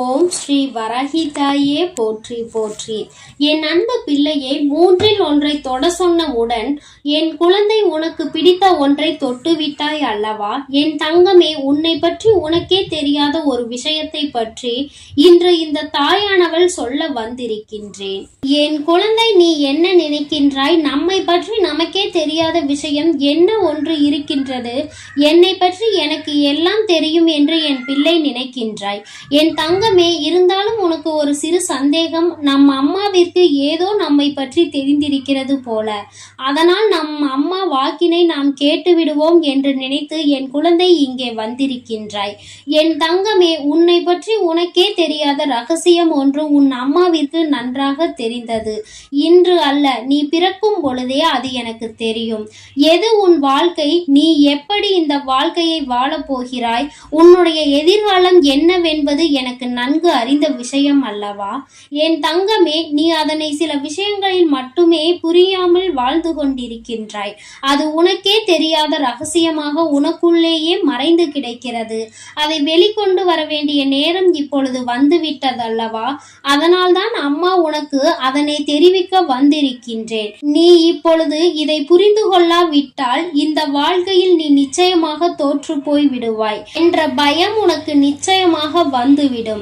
ஓம் ஸ்ரீ வரஹிதாயே போற்றி போற்றி. என் அன்பு பிள்ளையை மூன்றில் ஒன்றை தொட சொன்னவுடன் என் குழந்தை உனக்கு பிடித்த ஒன்றை தொட்டு விட்டாய் அல்லவா? என் தங்கமே உன்னை பற்றி உனக்கே தெரியாத ஒரு விஷயத்தை பற்றி இன்று இந்த தாயானவள் சொல்ல வந்திருக்கின்றேன். என் குழந்தை நீ என்ன நினைக்கின்றாய்? நம்மை பற்றி நமக்கே தெரியாத விஷயம் என்ன ஒன்று இருக்கின்றது? என்னை பற்றி எனக்கு எல்லாம் தெரியும் என்று என் பிள்ளை நினைக்கின்றாய். என் தங்க தங்கமே இருந்தாலும் உனக்கு ஒரு சிறு சந்தேகம். நம் அம்மாவிற்கு ஏதோ நம்மை பற்றி தெரிந்திருக்கிறது போல. அதனால் நம் அம்மா வாக்கினை நாம் கேட்டு விடுவோம் என்று நினைத்து என் குழந்தை இங்கே வந்திருக்கின்றாய். என் தங்கமே உன்னை பற்றி உனக்கே தெரியாத ரகசியம் ஒன்று உன் அம்மாவிற்கு நன்றாக தெரிந்தது. இன்று அல்ல நீ பிறக்கும் பொழுதே அது எனக்கு தெரியும். எது உன் வாழ்க்கை? நீ எப்படி இந்த வாழ்க்கையை வாழப் போகிறாய்? உன்னுடைய எதிர்காலம் என்னவென்பது எனக்கு நன்கு அறிந்த விஷயம் அல்லவா? என் தங்கமே நீ அதனை சில விஷயங்களில் மட்டுமே புரியாமல் வாழ்ந்து கொண்டிருக்கின்றாய். அது உனக்கே தெரியாத ரகசியமாக உனக்குள்ளேயே மறைந்து கிடைக்கிறது. அதை வெளிக்கொண்டு வர வேண்டிய நேரம் இப்பொழுது வந்துவிட்டதல்லவா? அதனால்தான் அம்மா உனக்கு அதனை தெரிவிக்க வந்திருக்கின்றேன். நீ இப்பொழுது இதை புரிந்து கொள்ளாவிட்டால் இந்த வாழ்க்கையில் நீ நிச்சயமாக தோற்று போய் விடுவாய் என்ற பயம் உனக்கு நிச்சயமாக வந்துவிடும்.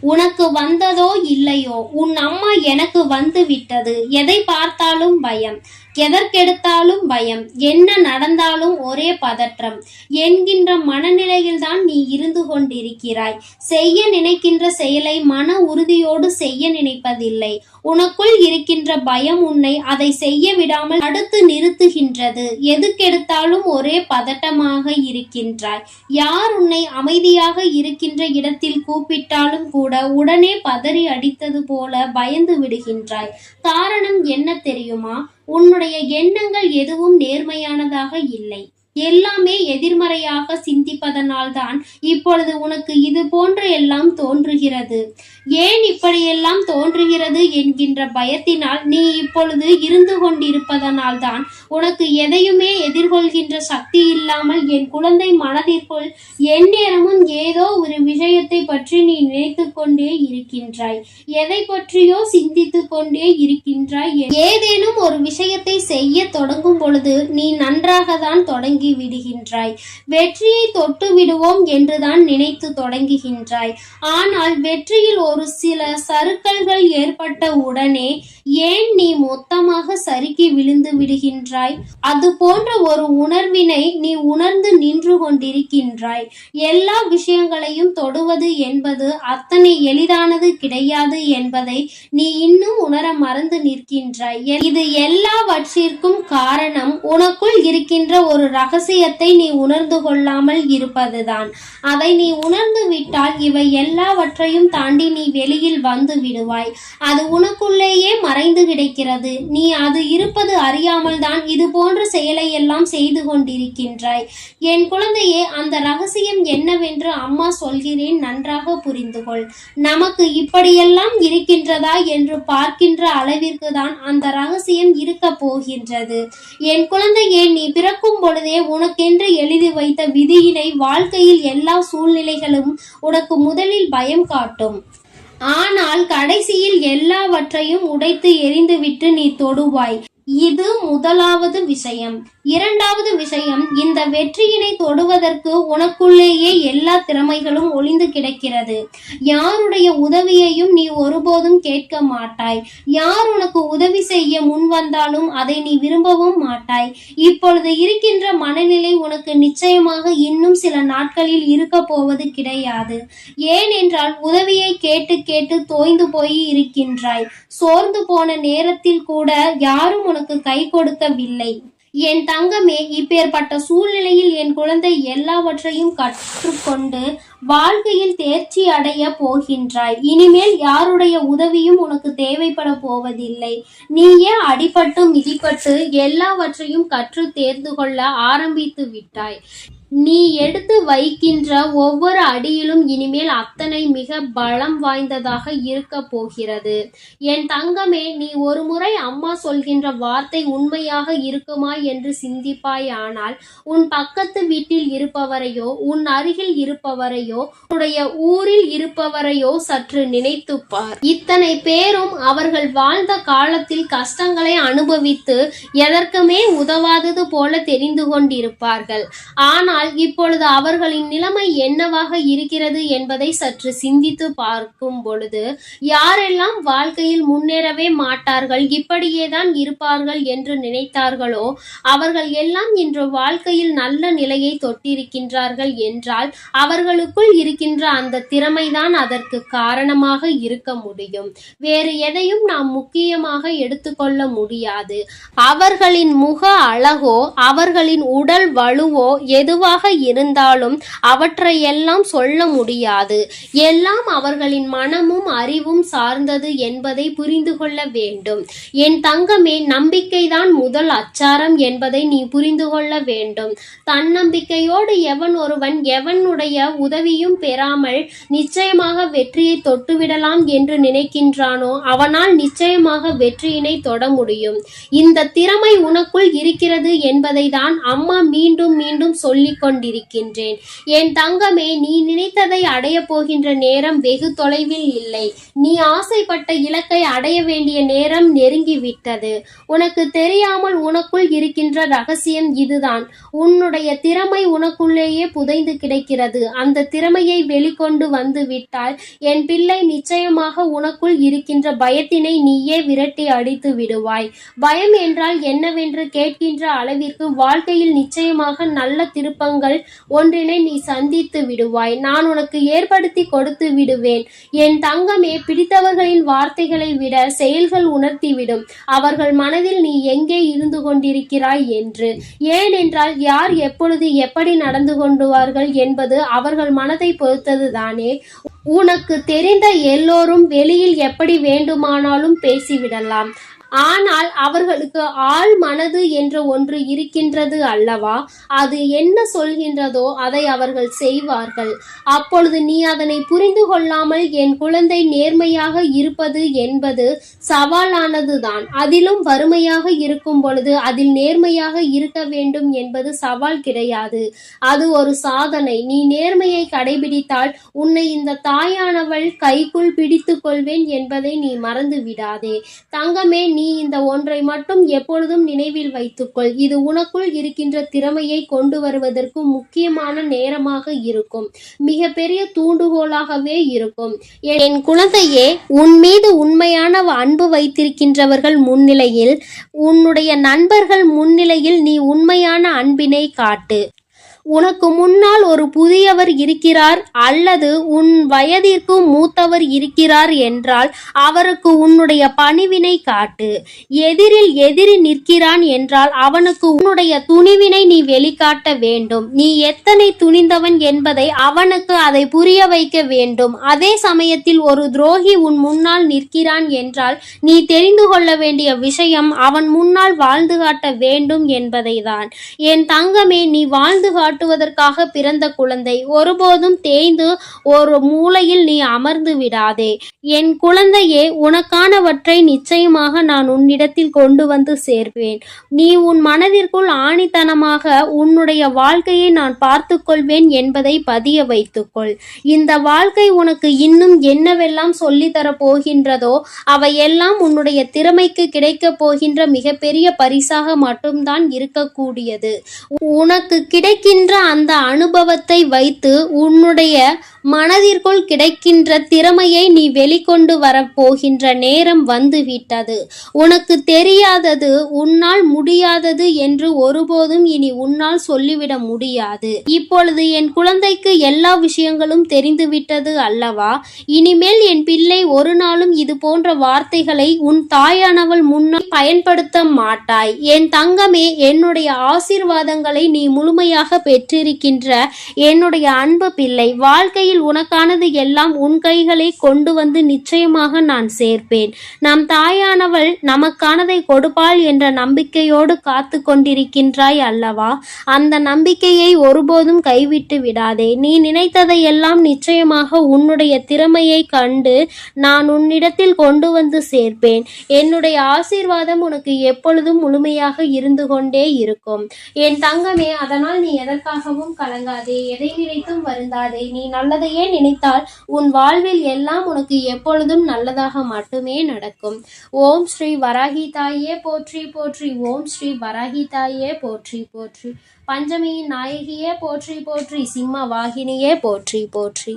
உனக்கு வந்ததோ இல்லையோ? உன் அம்மா எனக்கு வந்து விட்டது. எதை பார்த்தாலும் பயம். எதற்கெடுத்தாலும் பயம். என்ன நடந்தாலும் ஒரே பதற்றம். என்கின்ற மனநிலையில்தான் நீ இருந்து கொண்டிருக்கிறாய். செய்ய நினைக்கின்ற செயலை மன உறுதியோடு செய்ய நினைப்பதில்லை. உனக்குள் இருக்கின்ற பயம் உன்னை அதை செய்ய விடாமல் அடுத்து நிறுத்துகின்றது. எதுக்கெடுத்தாலும் ஒரே பதட்டமாக இருக்கின்றாய். யார் உன்னை அமைதியாக இருக்கின்ற இடத்தில் கூப்பிட்டாலும் கூட உடனே பதறி அடித்தது போல பயந்து விடுகின்றாய். காரணம் என்ன தெரியுமா? உன்னுடைய எண்ணங்கள் எதுவும் நேர்மையானதாக இல்லை. எல்லாமே எதிர்மறையாக சிந்திப்பதனால்தான் இப்பொழுது உனக்கு இது போன்ற எல்லாம் தோன்றுகிறது. ஏன் இப்படியெல்லாம் தோன்றுகிறது என்கின்ற பயத்தினால் நீ இப்பொழுது இருந்து கொண்டிருப்பதனால்தான் உனக்கு எதையுமே எதிர்கொள்கின்ற சக்தி இல்லாமல் என் குழந்தை மனதிற்குள் எந்நேரமும் ஏதோ ஒரு விஷயத்தை பற்றி நீ நினைத்து கொண்டே இருக்கின்றாய். எதை பற்றியோ சிந்தித்து கொண்டே இருக்கின்றாய். ஏதேனும் ஒரு விஷயத்தை செய்ய தொடங்கும் பொழுது நீ நன்றாக தான் தொடங்கி விடுகின்றாய். வெற்றியை தொட்டு விடுவோம் என்றுதான் நினைத்து தொடங்குகின்றாய். ஆனால் வெற்றியில் ஒரு சில சறுக்கல்கள் ஏற்பட்ட உடனே ஏன் நீ மொத்தமாக சறுக்கி விழுந்து விடுகின்றாய்? அது போன்ற ஒரு உணர்வினை நீ உணர்ந்து நின்று கொண்டிருக்கின்றாய். எல்லா விஷயங்களையும் தொடுவது என்பது அத்தனை எளிதானது கிடையாது என்பதை நீ இன்னும் உணர மறந்து நிற்கின்றாய். இது எல்லாவற்றிற்கும் காரணம் உனக்குள் இருக்கின்ற ஒரு ரகசியத்தை நீ உணர்ந்து கொள்ளாமல் இருப்பதுதான். அதை நீ உணர்ந்து விட்டால் இவை எல்லாவற்றையும் தாண்டி நீ வெளியில் வந்து விடுவாய். அது உனக்குள்ளேயே மறைந்து கிடக்கிறது. நீ அது இருப்பது அறியாமல் தான் இது போன்ற செயலை எல்லாம் செய்து கொண்டிருக்கின்றாய். என் குழந்தையே அந்த ரகசியம் என்னவென்று அம்மா சொல்கிறேன் நன்றாக புரிந்து கொள் நமக்கு இப்படியெல்லாம் இருக்கின்றதா என்று பார்க்கின்ற அளவிற்கு தான் அந்த ரகசியம் இருக்க போகின்றது. என் குழந்தையே நீ பிறக்கும் பொழுதே உனக்கென்று எழுதி வைத்த விதியினை வாழ்க்கையில் எல்லா சூழ்நிலைகளும் உனக்கு முதலில் பயம் காட்டும். ஆனால் கடைசியில் எல்லாவற்றையும் உடைத்து எரிந்துவிட்டு நீ தொடுவாய். இது முதலாவது விஷயம். இரண்டாவது விஷயம் இந்த வெற்றியினை தொடுவதற்கு உனக்குள்ளேயே எல்லா திறமைகளும் ஒளிந்து கிடக்கிறது. யாருடைய உதவியையும் நீ ஒருபோதும் கேட்க மாட்டாய். யார் உனக்கு உதவி செய்ய முன் வந்தாலும் அதை நீ விரும்பவும் மாட்டாய். இப்பொழுது இருக்கின்ற மனநிலை உனக்கு நிச்சயமாக இன்னும் சில நாட்களில் இருக்க போவது கிடையாது. ஏனென்றால் உதவியை கேட்டு கேட்டு தோய்ந்து போய் இருக்கின்றாய். சோர்ந்து போன நேரத்தில் கூட யாரும் உனக்கு கை கொடுக்கவில்லை. என் தங்கமே இப்பேற்பட்ட சூழ்நிலையில் என் குழந்தை எல்லாவற்றையும் கற்றுக்கொண்டு வாழ்க்கையில் தேர்ச்சி அடைய போகின்றாய். இனிமேல் யாருடைய உதவியும் உனக்கு தேவைப்பட போவதில்லை. நீயே அடிபட்டு மிதிப்பட்டு எல்லாவற்றையும் கற்று தேர்ந்து கொள்ள ஆரம்பித்து விட்டாய். நீ எடுத்து வைக்கின்ற ஒவ்வொரு அடியிலும் இனிமேல் அத்தனை மிக பலம் வாய்ந்ததாக இருக்க போகிறது. என் தங்கமே நீ ஒரு முறை அம்மா சொல்கின்ற வார்த்தை உண்மையாக இருக்குமா என்று சிந்திப்பாய் ஆனால் உன் பக்கத்து வீட்டில் இருப்பவரையோ உன் அருகில் இருப்பவரையோ உன்னுடைய ஊரில் இருப்பவரையோ சற்று நினைத்துப்பார். இத்தனை பேரும் அவர்கள் வாழ்ந்த காலத்தில் கஷ்டங்களை அனுபவித்து எதற்குமே உதவாதது போல தெரிந்து கொண்டிருப்பார்கள். ஆனால் இப்பொழுது அவர்களின் நிலைமை என்னவாக இருக்கிறது என்பதை சற்று சிந்தித்து பார்க்கும் பொழுது யாரெல்லாம் வாழ்க்கையில் முன்னேறவே மாட்டார்கள் இப்படியேதான் இருப்பார்கள் என்று நினைத்தார்களோ அவர்கள் எல்லாம் இன்று வாழ்க்கையில் நல்ல நிலையை தொட்டிருக்கின்றார்கள் என்றால் அவர்களுக்குள் இருக்கின்ற அந்த திறமைதான் அதற்கு காரணமாக இருக்க முடியும். வேறு எதையும் நாம் முக்கியமாக எடுத்துக்கொள்ள முடியாது. அவர்களின் முக அழகோ அவர்களின் உடல் வலுவோ எதுவாக இருந்தாலும் அவற்றை எல்லாம் சொல்ல முடியாது. எல்லாம் அவர்களின் மனமும் அறிவும் சார்ந்தது என்பதை புரிந்து கொள்ள வேண்டும். என் தங்கமே நம்பிக்கைதான் முதல் அச்சாரம் என்பதை நீ புரிந்து கொள்ள வேண்டும். தன்னம்பிக்கையோடு எவன் ஒருவன் எவனுடைய உதவியும் பெறாமல் நிச்சயமாக வெற்றியை தொட்டுவிடலாம் என்று நினைக்கின்றானோ அவனால் நிச்சயமாக வெற்றியினை தொட முடியும். இந்த திறமை உனக்குள் இருக்கிறது என்பதை தான் அம்மா மீண்டும் மீண்டும் சொல்லிக் கொண்டிருக்கின்றேன். என் தங்கமே நீ நினைத்ததை அடைய போகின்ற நேரம் வெகு தொலைவில் இல்லை. நீ ஆசைப்பட்ட இலக்கை அடைய வேண்டிய நேரம் நெருங்கிவிட்டது. உனக்கு தெரியாமல் உனக்குள் இருக்கின்ற ரகசியம் இதுதான். உன்னுடைய திறமை உனக்குள்ளேயே புதைந்து கிடைக்கிறது. அந்த திறமையை வெளிக்கொண்டு வந்து விட்டால் என் பிள்ளை நிச்சயமாக உனக்குள் இருக்கின்ற பயத்தினை நீயே விரட்டி அடித்து விடுவாய். பயம் என்றால் என்னவென்று கேட்கின்ற அளவிற்கு வாழ்க்கையில் நிச்சயமாக நல்ல திருப்பங்கள் ஒன்றினை நீ சந்தித்து விடுவாய். நான் உனக்கு ஏற்படுத்தி கொடுத்து விடுவேன். என் தங்கமே பிடித்தவர்களின் வார்த்தைகளை விட செயல்கள் உணர்த்திவிடும். அவர்கள் மனதில் நீ எங்கே இருந்து கொண்டிருக்கிறாய் என்று. ஏனென்றால் யார் எப்பொழுது எப்படி நடந்து கொண்டுவார்கள் என்பது அவர்கள் மனதை பொறுத்ததுதானே. உனக்கு தெரிந்த எல்லோரும் வெளியில் எப்படி வேண்டுமானாலும் பேசிவிடலாம். ஆனால் அவர்களுக்கு ஆள் மனது என்ற ஒன்று இருக்கின்றது அல்லவா? அது என்ன சொல்கின்றதோ அதை அவர்கள் செய்வார்கள். அப்பொழுது நீ அதனை புரிந்து கொள்ளாமல் என் குழந்தை நேர்மையாக இருப்பது என்பது சவாலானதுதான். அதிலும் வறுமையாக இருக்கும் பொழுது அதில் நேர்மையாக இருக்க வேண்டும் என்பது சவால் கிடையாது. அது ஒரு சாதனை. நீ நேர்மையை கடைபிடித்தால் உன்னை இந்த தாயானவள் கைக்குள் பிடித்துக் கொள்வேன் என்பதை நீ மறந்து விடாதே தங்கமே நீ நீ இந்த ஒன்றை மட்டும் எப்பொழுதும் நினைவில் வைத்துக்கொள். இது உனக்குள் இருக்கின்ற திறமையை கொண்டு வருவதற்கு முக்கியமான நேரமாக இருக்கும். மிகப்பெரிய தூண்டுகோலாகவே இருக்கும். என் குழந்தையே உன் மீது உண்மையான அன்பு வைத்திருக்கின்றவர்கள் முன்னிலையில் உன்னுடைய நண்பர்கள் முன்னிலையில் நீ உண்மையான அன்பினை காட்டு. உனக்கு முன்னால் ஒரு புதியவர் இருக்கிறார் அல்லது உன் வயதிற்கு மூத்தவர் இருக்கிறார் என்றால் அவருக்கு உன்னுடைய பணிவினை காட்டு. எதிரில் எதிரி நிற்கிறான் என்றால் அவனுக்கு உன்னுடைய துணிவினை நீ வெளிக்காட்ட வேண்டும். நீ எத்தனை துணிந்தவன் என்பதை அவனுக்கு அதை புரிய வைக்க வேண்டும். அதே சமயத்தில் ஒரு துரோகி உன் முன்னால் நிற்கிறான் என்றால் நீ தெரிந்து கொள்ள வேண்டிய விஷயம் அவன் முன்னால் வாழ்ந்து காட்ட வேண்டும் என்பதைதான். என் தங்கமே நீ வாழ்ந்து காட்டுவதற்காக பிறந்த குழந்தை. ஒருபோதும் தேய்ந்து ஒரு மூலையில் நீ அமர்ந்து விடாதே. என் குழந்தையே உனக்கானவற்றை நிச்சயமாக நான் உன்னிடத்தில் கொண்டு வந்து சேர்வேன் நீ உன் மனதிற்குள் ஆணித்தனமாக உன்னுடைய வாழ்க்கையை நான் பார்த்து கொள்வேன் என்பதை பதிய வைத்துக்கொள். இந்த வாழ்க்கை உனக்கு இன்னும் என்னவெல்லாம் சொல்லித்தரப் போகின்றதோ அவையெல்லாம் உன்னுடைய திறமைக்கு கிடைக்கப் போகின்ற மிகப்பெரிய பரிசாக மட்டும்தான் இருக்கக்கூடியது. உனக்கு கிடைக்கின்ற அந்த அனுபவத்தை வைத்து உன்னுடைய மனதிற்குள் கிடைக்கின்ற திறமையை நீ வெளிக்கொண்டு வரப்போகின்ற நேரம் வந்துவிட்டது. உனக்கு தெரியாதது உன்னால் முடியாதது என்று ஒருபோதும் இனி உன்னால் சொல்லிவிட முடியாது. இப்பொழுது என் குழந்தைக்கு எல்லா விஷயங்களும் தெரிந்துவிட்டது அல்லவா? இனிமேல் என் பிள்ளை ஒரு நாளும் இது போன்ற வார்த்தைகளை உன் தாயானவள் முன்னால் பயன்படுத்த மாட்டாய். என் தங்கமே என்னுடைய ஆசீர்வாதங்களை நீ முழுமையாக பெற்றிருக்கின்ற என்னுடைய அன்பு பிள்ளை வாழ்க்கையில் வாழ்க்கையில் உனக்கானது எல்லாம் உன் கைகளை கொண்டு வந்து நிச்சயமாக நான் சேர்ப்பேன். நம் தாயானவள் நமக்கானதை கொடுப்பாள் என்ற நம்பிக்கையோடு காத்து கொண்டிருக்கின்றாய் அல்லவா? அந்த நம்பிக்கையை ஒருபோதும் கைவிட்டு விடாதே. நீ நினைத்ததை எல்லாம் நிச்சயமாக உன்னுடைய திறமையை கண்டு நான் உன்னிடத்தில் கொண்டு வந்து சேர்ப்பேன். என்னுடைய ஆசீர்வாதம் உனக்கு எப்பொழுதும் முழுமையாக இருந்து கொண்டே இருக்கும். என் தங்கமே அதனால் நீ எதற்காகவும் கலங்காதே. எதை நினைத்தும் வருந்தாதே. நீ நல்லதையே நினைத்தால் உன் வாழ்வில் எல்லாம் உனக்கு எப்பொழுதும் நல்லதாக மட்டுமே நடக்கும். ஓம் ஸ்ரீ வராகி தாயே போற்றி போற்றி. ஓம் ஸ்ரீ வராகி தாயே போற்றி போற்றி. பஞ்சமியின் நாயகியே போற்றி போற்றி. சிம்ம வாகினியே போற்றி போற்றி.